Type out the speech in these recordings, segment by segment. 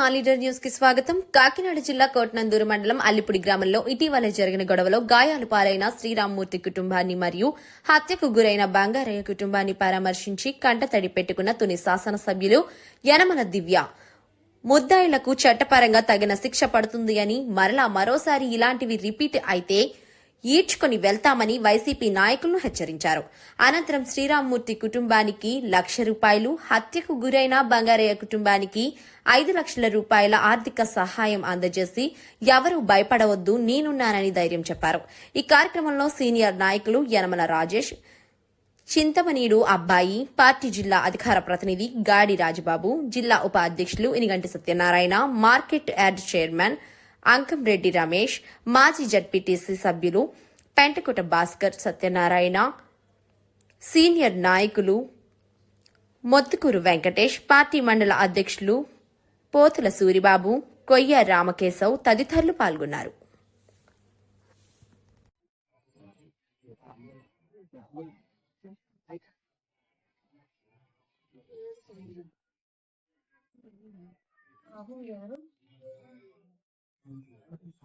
మా లీడర్ న్యూస్కి స్వాగతం. కాకినాడ జిల్లా కోట్నందూరు మండలం అల్లిపుడి గ్రామంలో ఇటీవల జరిగిన గొడవలో గాయాలు పాలైన శ్రీరామ్మూర్తి కుటుంబాన్ని మరియు హత్యకు గురైన బంగారయ్య కుటుంబాన్ని పరామర్శించి కంటతడి పెట్టుకున్న తుని శాసనసభ్యులు యనమల దివ్య. ముద్దాయిలకు చట్టపరంగా తగిన శిక్ష పడుతుంది అని మరలా మరోసారి ఇలాంటివి రిపీట్ అయితే ఈడ్చుకొని వెళ్తామని వైసీపీ నాయకులను హెచ్చరించారు. అనంతరం శ్రీరామ్మూర్తి కుటుంబానికి లక్ష రూపాయలు హత్యకు గురైన బంగారయ్య కుటుంబానికి ఐదు లక్షల రూపాయల ఆర్థిక సహాయం అందజేసి ఎవరూ భయపడవద్దు నేనున్నానని ధైర్యం చెప్పారు. ఈ కార్యక్రమంలో సీనియర్ నాయకులు యనమల రాజేష్ చింతమనీడు అబ్బాయి పార్టీ జిల్లా అధికార ప్రతినిధి గాడి రాజబాబు జిల్లా ఉపాధ్యక్షులు Iniganti Satyanarayana market yard chairman Ankamreddy Ramesh మాజీ జడ్పీటీసీ సభ్యులు పెంటకుట భాస్కర్ సత్యనారాయణ సీనియర్ నాయకులు మొత్తుకూరు వెంకటేష్ పార్టీ మండల అధ్యక్షులు పోతుల సూరిబాబు కొయ్య రామకేశవ్ తదితరులు పాల్గొన్నారు.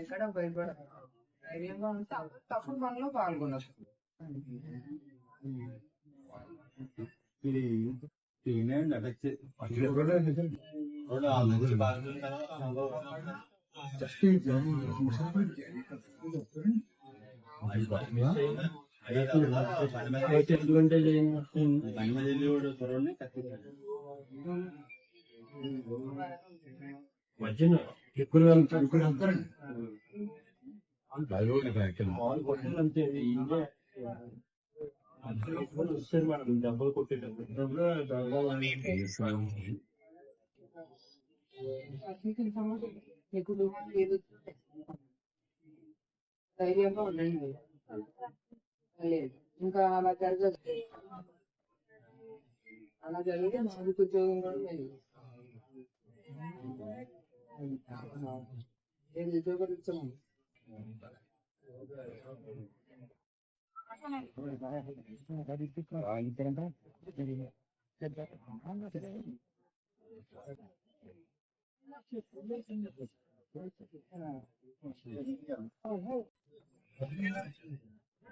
ఎక్కడ భయపడ ధైర్యంగా ఉంటే తప్పుడు పనిలో పాల్గొనచ్చు ఇది ఎందుకంటే వచ్చిన రెండు ఆరు ఎక్కువ ఇక్కడ వెళ్తారండి అంతే వస్తారు మనం డబ్బులు కొట్టేటప్పుడు ధైర్యంగా ఉండండి. ఇంకా అలా జరగదు అలా జరిగితే మాకు ఉద్యోగం కూడా లేదు ఏది ఉద్యోగం ఇచ్చాము ఏం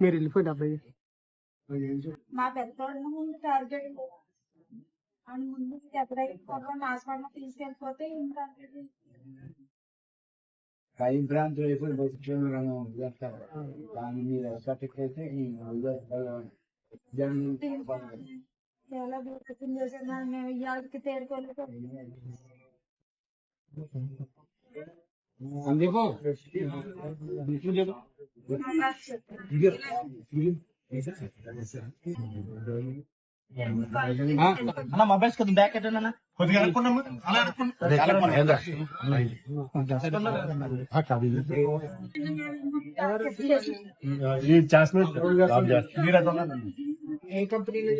మీరు వెళ్ళిపోయి డెబ్బై మా పెద్దోళ్ళ టార్గెట్ అని ముందు ఎప్పుడైతే పొలం తీసుకెళ్ళిపోతే ఇంకా టైం ప్రాంతం అయిపోయి దాని మీద కట్టకైతే చాలా దూరం మేము ఇవాళకి తేరుకోలేదు అందుకో అన్న మా బెస్ట్ కదా బ్యాక్ ఎట్టండి అన్న కొద్దిగా అనుకున్నాము అలా ఈ చేస్తున్నారు మీరు అట్లా ఉన్నారు. ఏ కంపెనీలో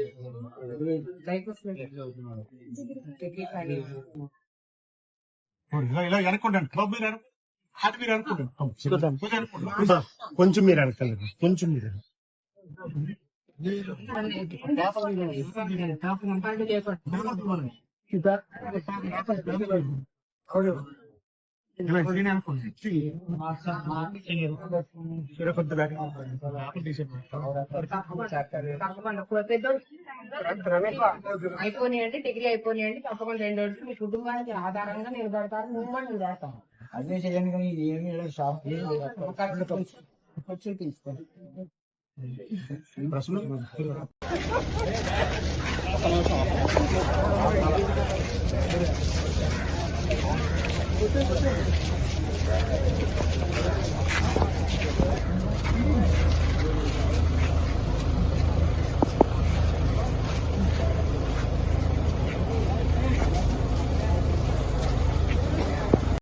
లైఫ్ ఇలా ఇలా అనుకుంటాను బాబు మీరు హాట్ మీరు అనుకుంటాను కొంచెం మీరు వెనకాల కొంచెం మీరు అయిపోయినాయండి డిగ్రీ అయిపోయినాయండి. తప్పకుండా రెండు రోజులు మీ కుటుంబానికి ఆధారంగా నిలబడతారు. చేస్తాం. అదే చేయండి కానీ ఇది ఏమి లేదు. షాప్ వచ్చి తీసుకోండి. होते हैं